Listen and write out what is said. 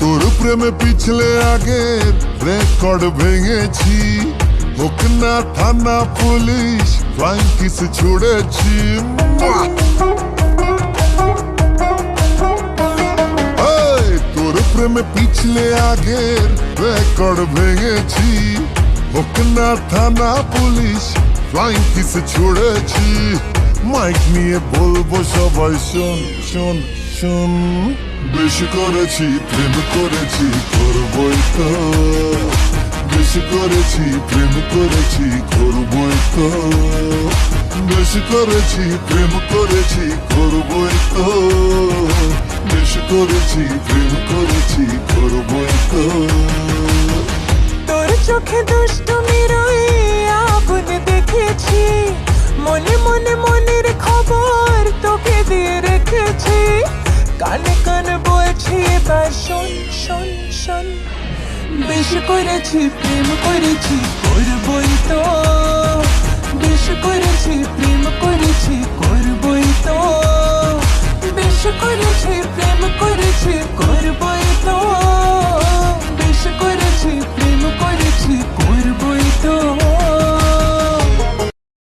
তোর প্রেমে পিছলে আগে রেকর্ড ভেঙেছি। হোক না থানা পুলিশ ফ্লাইং ছুড়েছি। প্রেমে পিছলে আগে রেকর্ড ভেঙেছি। হোক না থানা পুলিশ ফ্লাইং কিস ছুড়েছি। মাইক নিয়ে বলব সবাই, শোন শোন শোন। বেশি করেছি, প্রেম করেছি, করবই তো। বেশি করেছি, প্রেম করেছি, করবই তো। বেশি করেছি, প্রেম করেছি, করবই তো। বেশি করেছি, প্রেম করেছি, করবই তো। তোর চোখে দুষ্টুমি রয়ে আগুন দেখেছি। মনে মনে মনের খবর তোকে দিয়ে রেখেছি। কানে কানে বলছি এবার শোন শোন শোন। বেশ করেছি, প্রেম করেছি, করবই তো। বেশ করেছি, প্রেম করেছি, করবই তো। বেশ করবই